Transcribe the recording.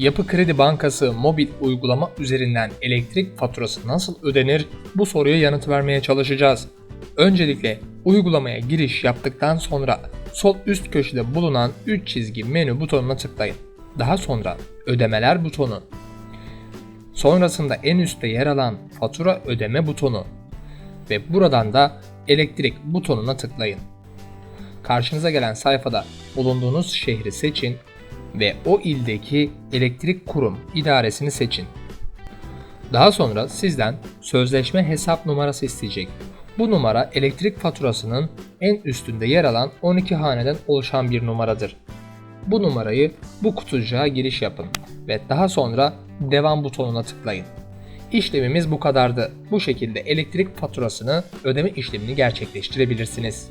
Yapı Kredi Bankası mobil uygulama üzerinden elektrik faturası nasıl ödenir? Bu soruya yanıt vermeye çalışacağız. Öncelikle uygulamaya giriş yaptıktan sonra sol üst köşede bulunan 3 çizgi menü butonuna tıklayın. Daha sonra ödemeler butonu. Sonrasında en üstte yer alan fatura ödeme butonu ve buradan da elektrik butonuna tıklayın. Karşınıza gelen sayfada bulunduğunuz şehri seçin ve o ildeki elektrik kurum idaresini seçin. Daha sonra sizden sözleşme hesap numarası isteyecek. Bu numara elektrik faturasının en üstünde yer alan 12 haneden oluşan bir numaradır. Bu numarayı bu kutucuğa giriş yapın ve daha sonra devam butonuna tıklayın. İşlemimiz bu kadardı. Bu şekilde elektrik faturasını ödeme işlemini gerçekleştirebilirsiniz.